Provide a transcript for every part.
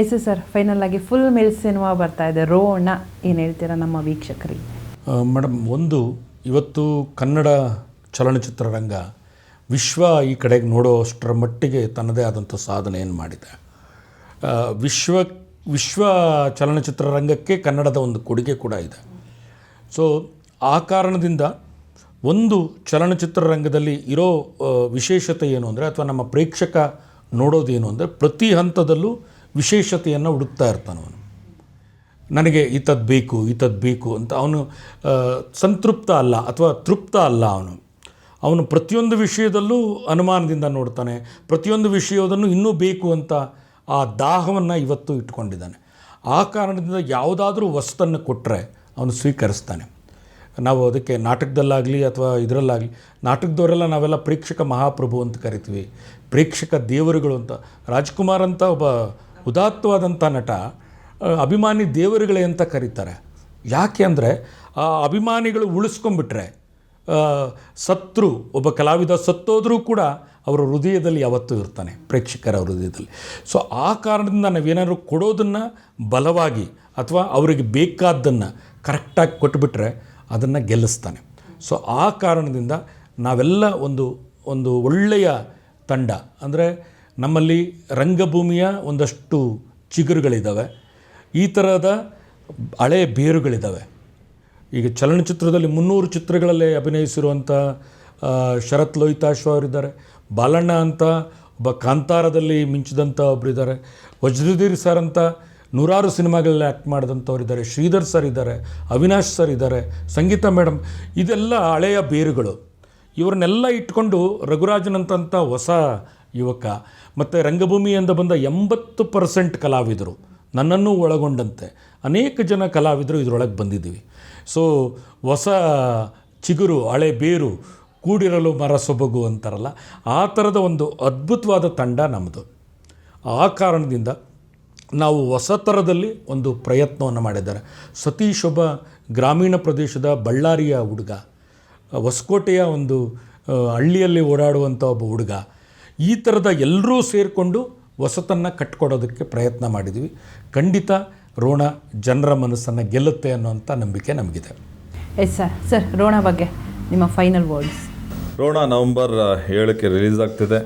S sir final ಆಗಿ full meal cinema ಬರ್ತಾ ಇದೆ. ರೋಣ, ಏನು ಹೇಳ್ತೀರಾ ನಮ್ಮ ವೀಕ್ಷಕರಿಗೆ? ಮೇಡಮ್ ಒಂದು, ಇವತ್ತು ಕನ್ನಡ ಚಲನಚಿತ್ರರಂಗ ವಿಶ್ವ ಈ ಕಡೆಗೆ ನೋಡೋಷ್ಟರ ಮಟ್ಟಿಗೆ ತನ್ನದೇ ಆದಂಥ ಸಾಧನೆಯನ್ನು ಮಾಡಿದೆ? ವಿಶ್ವ ವಿಶ್ವ ಚಲನಚಿತ್ರರಂಗಕ್ಕೆ ಕನ್ನಡದ ಒಂದು ಕೊಡುಗೆ ಕೂಡ ಇದೆ. ಸೊ ಆ ಕಾರಣದಿಂದ ಒಂದು ಚಲನಚಿತ್ರರಂಗದಲ್ಲಿ ಇರೋ ವಿಶೇಷತೆ ಏನು ಅಂದರೆ ಅಥವಾ ನಮ್ಮ ಪ್ರೇಕ್ಷಕ ನೋಡೋದೇನು ಅಂದರೆ ಪ್ರತಿ ಹಂತದಲ್ಲೂ ವಿಶೇಷತೆಯನ್ನು ಹುಡುಕ್ತಾ ಇರ್ತಾನೆ ಅವನು. ನನಗೆ ಈತದ್ದು ಬೇಕು ಈತದ್ದು ಬೇಕು ಅಂತ ಅವನು ಸಂತೃಪ್ತ ಅಲ್ಲ ಅಥವಾ ತೃಪ್ತ ಅಲ್ಲ ಅವನು. ಅವನು ಪ್ರತಿಯೊಂದು ವಿಷಯದಲ್ಲೂ ಅನುಮಾನದಿಂದ ನೋಡ್ತಾನೆ, ಪ್ರತಿಯೊಂದು ವಿಷಯದನ್ನು ಇನ್ನೂ ಬೇಕು ಅಂತ ಆ ದಾಹವನ್ನು ಇವತ್ತು ಇಟ್ಕೊಂಡಿದ್ದಾನೆ. ಆ ಕಾರಣದಿಂದ ಯಾವುದಾದ್ರೂ ವಸ್ತನ್ನು ಕೊಟ್ಟರೆ ಅವನು ಸ್ವೀಕರಿಸ್ತಾನೆ. ನಾವು ಅದಕ್ಕೆ ನಾಟಕದಲ್ಲಾಗಲಿ ಅಥವಾ ಇದರಲ್ಲಾಗಲಿ, ನಾಟಕದವರೆಲ್ಲ ನಾವೆಲ್ಲ ಪ್ರೇಕ್ಷಕ ಮಹಾಪ್ರಭು ಅಂತ ಕರಿತೀವಿ, ಪ್ರೇಕ್ಷಕ ದೇವರುಗಳು ಅಂತ. ರಾಜ್ಕುಮಾರ್ ಅಂತ ಒಬ್ಬ ಉದಾತ್ತವಾದಂಥ ನಟ ಅಭಿಮಾನಿ ದೇವರುಗಳೇ ಅಂತ ಕರೀತಾರೆ. ಯಾಕೆ ಅಂದರೆ ಆ ಅಭಿಮಾನಿಗಳು ಉಳಿಸ್ಕೊಂಡ್ಬಿಟ್ರೆ ಆ, ಸತ್ರು ಒಬ್ಬ ಕಲಾವಿದ ಸತ್ತೋದ್ರೂ ಕೂಡ ಅವರ ಹೃದಯದಲ್ಲಿ ಯಾವತ್ತೂ ಇರ್ತಾನೆ ಪ್ರೇಕ್ಷಕರ ಹೃದಯದಲ್ಲಿ. ಸೊ ಆ ಕಾರಣದಿಂದ ನಾವೇನಾದ್ರು ಕೊಡೋದನ್ನು ಬಲವಾಗಿ ಅಥವಾ ಅವರಿಗೆ ಬೇಕಾದ್ದನ್ನು ಕರೆಕ್ಟಾಗಿ ಕೊಟ್ಬಿಟ್ರೆ ಅದನ್ನು ಗೆಲ್ಲಿಸ್ತಾನೆ. ಸೊ ಆ ಕಾರಣದಿಂದ ನಾವೆಲ್ಲ ಒಂದು ಒಂದು ಒಳ್ಳೆಯ ತಂಡ ಅಂದರೆ ನಮ್ಮಲ್ಲಿ ರಂಗಭೂಮಿಯ ಒಂದಷ್ಟು ಚಿಗುರುಗಳಿದ್ದಾವೆ ಈ ಥರದ ಹಳೆ ಬೇರುಗಳಿದ್ದಾವೆ ಈಗ ಚಲನಚಿತ್ರದಲ್ಲಿ ಮುನ್ನೂರು ಚಿತ್ರಗಳಲ್ಲಿ ಅಭಿನಯಿಸಿರುವಂಥ ಶರತ್ ಲೋಹಿತಾಶ್ವ ಅವರಿದ್ದಾರೆ. ಬಾಲಣ್ಣ ಅಂತ ಒಬ್ಬ ಕಾಂತಾರದಲ್ಲಿ ಮಿಂಚಿದಂಥ ಒಬ್ಬರಿದ್ದಾರೆ ವಜ್ರಧೀರ್ ಸರ್ ಅಂತ ನೂರಾರು ಸಿನಿಮಾಗಳಲ್ಲಿ ಆ್ಯಕ್ಟ್ ಮಾಡಿದಂಥವ್ರಿದ್ದಾರೆ. ಶ್ರೀಧರ್ ಸರ್ ಇದ್ದಾರೆ, ಅವಿನಾಶ್ ಸರ್ ಇದ್ದಾರೆ, ಸಂಗೀತ ಮೇಡಮ್. ಇದೆಲ್ಲ ಹಳೆಯ ಬೇರುಗಳು. ಇವ್ರನ್ನೆಲ್ಲ ಇಟ್ಕೊಂಡು ರಘುರಾಜನಂತಂಥ ಹೊಸ ಯುವಕ. ಮತ್ತು ರಂಗಭೂಮಿಯಿಂದ ಬಂದ ಎಂಬತ್ತು ಪರ್ಸೆಂಟ್ ಕಲಾವಿದರು ನನ್ನನ್ನು ಒಳಗೊಂಡಂತೆ. ಅನೇಕ ಜನ ಕಲಾವಿದರು ಇದರೊಳಗೆ ಬಂದಿದ್ದೀವಿ. ಸೊ ಹೊಸ ಚಿಗುರು, ಹಳೆ ಬೇರು, ಕೂಡಿರಲು ಮರ ಸೊಬಗು ಅಂತಾರಲ್ಲ, ಆ ಥರದ ಒಂದು ಅದ್ಭುತವಾದ ತಂಡ ನಮ್ಮದು ಆ ಕಾರಣದಿಂದ ನಾವು ಹೊಸ ಥರದಲ್ಲಿ ಒಂದು ಪ್ರಯತ್ನವನ್ನು ಮಾಡಿದ್ದಾರೆ. ಸತೀಶ್ ಒಬ್ಬ ಗ್ರಾಮೀಣ ಪ್ರದೇಶದ ಬಳ್ಳಾರಿಯ ಹುಡುಗ, ಹೊಸಕೋಟೆಯ ಒಂದು ಹಳ್ಳಿಯಲ್ಲಿ ಓಡಾಡುವಂಥ ಒಬ್ಬ ಹುಡುಗ ಈ ಥರದ ಎಲ್ಲರೂ ಸೇರಿಕೊಂಡು ಹೊಸತನ್ನು ಕಟ್ಕೊಡೋದಕ್ಕೆ ಪ್ರಯತ್ನ ಮಾಡಿದ್ವಿ. ಖಂಡಿತ ರೋಣ ಜನರ ಮನಸ್ಸನ್ನು ಗೆಲ್ಲುತ್ತೆ ಅನ್ನೋಂಥ ನಂಬಿಕೆ ನಮಗಿದೆ. ಎಸ್ ಸರ್ ಸರ್ ರೋಣ ಬಗ್ಗೆ ನಿಮ್ಮ ಫೈನಲ್ ವರ್ಡ್ಸ್ ರೋಣ ನವಂಬರ್ ಏಳಕ್ಕೆ ರಿಲೀಸ್ ಆಗ್ತಿದೆ.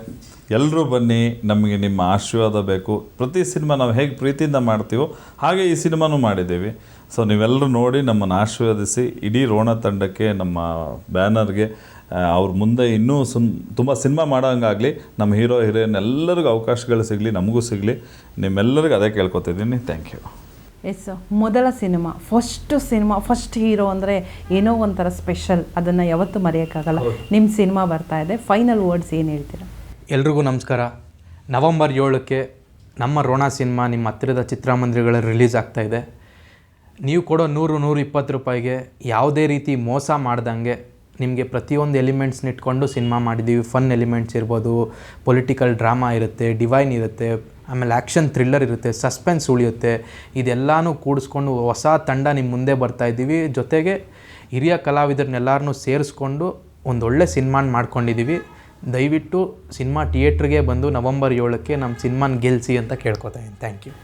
ಎಲ್ಲರೂ ಬನ್ನಿ ನಮಗೆ ನಿಮ್ಮ ಆಶೀರ್ವಾದ ಬೇಕು. ಪ್ರತಿ ಸಿನಿಮಾ ನಾವು ಹೇಗೆ ಪ್ರೀತಿಯಿಂದ ಮಾಡ್ತೀವೋ ಹಾಗೆ ಈ ಸಿನಿಮಾನೂ ಮಾಡಿದ್ದೀವಿ. ಸೊ ನೀವೆಲ್ಲರೂ ನೋಡಿ ನಮ್ಮನ್ನು ಆಶೀರ್ವದಿಸಿ ಇಡೀ ರೋಣ ತಂಡಕ್ಕೆ ನಮ್ಮ ಬ್ಯಾನರ್ಗೆ ಅವ್ರ ಮುಂದೆ ಇನ್ನೂ ಸುಮ್ ತುಂಬ ಸಿನಿಮಾ ಮಾಡೋಂಗಾಗಲಿ ನಮ್ಮ ಹೀರೋ ಹೀರೋಯಿನ್ ಎಲ್ಲರಿಗೂ ಅವಕಾಶಗಳು ಸಿಗಲಿ ನಮಗೂ ಸಿಗಲಿ ನಿಮ್ಮೆಲ್ಲರಿಗೂ ಅದೇ ಕೇಳ್ಕೊತಿದ್ದೀನಿ. ಥ್ಯಾಂಕ್ ಯು ಎಸ್ ಮೊದಲ cinema first cinema first hero ಅಂದರೆ ಏನೋ ಒಂಥರ ಸ್ಪೆಷಲ್ ಅದನ್ನು ಯಾವತ್ತೂ ಮರೆಯೋಕ್ಕಾಗಲ್ಲ. ನಿಮ್ಮ ಸಿನಿಮಾ ಬರ್ತಾ ಇದೆ. ಫೈನಲ್ ವರ್ಡ್ಸ್ ಏನು ಹೇಳ್ತೀರಾ? ಎಲ್ರಿಗೂ ನಮಸ್ಕಾರ. ನವಂಬರ್ ಏಳಕ್ಕೆ ನಮ್ಮ ರೋಣ ಸಿನಿಮಾ ನಿಮ್ಮ ಹತ್ತಿರದ ಚಿತ್ರಮಂದಿರಗಳಲ್ಲಿ ರಿಲೀಸ್ ಆಗ್ತಾ ಇದೆ. ನೀವು ಕೊಡೋ ನೂರು ನೂರು ಇಪ್ಪತ್ತು ರೂಪಾಯಿಗೆ ಯಾವುದೇ ರೀತಿ ಮೋಸ ಮಾಡ್ದಂಗೆ ನಿಮಗೆ ಪ್ರತಿಯೊಂದು ಎಲಿಮೆಂಟ್ಸ್ನ ಇಟ್ಕೊಂಡು ಸಿನಿಮಾ ಮಾಡಿದ್ದೀವಿ ಫನ್ ಎಲಿಮೆಂಟ್ಸ್ ಇರ್ಬೋದು ಪೊಲಿಟಿಕಲ್ ಡ್ರಾಮಾ ಇರುತ್ತೆ ಡಿವೈನ್ ಇರುತ್ತೆ, ಆಮೇಲೆ ಆ್ಯಕ್ಷನ್ ಥ್ರಿಲ್ಲರ್ ಇರುತ್ತೆ ಸಸ್ಪೆನ್ಸ್ ಉಳಿಯುತ್ತೆ. ಇದೆಲ್ಲನೂ ಕೂಡಿಸ್ಕೊಂಡು ಹೊಸ ತಂಡ ನಿಮ್ಮ ಮುಂದೆ ಬರ್ತಾ ಇದ್ದೀವಿ. ಜೊತೆಗೆ ಹಿರಿಯ ಕಲಾವಿದರನ್ನೆಲ್ಲರನ್ನೂ ಸೇರಿಸ್ಕೊಂಡು ಒಂದೊಳ್ಳೆ ಸಿನಿಮಾನ ಮಾಡ್ಕೊಂಡಿದ್ದೀವಿ. ದಯವಿಟ್ಟು ಸಿನಿಮಾ ಥಿಯೇಟ್ರಿಗೆ ಬಂದು ನವಂಬರ್ ಏಳಕ್ಕೆ ನಮ್ಮ ಸಿನಿಮಾನ ಗೆಲ್ಲಿಸಿ ಅಂತ ಕೇಳ್ಕೊತಾ ಇದ್ದೀನಿ. Thank you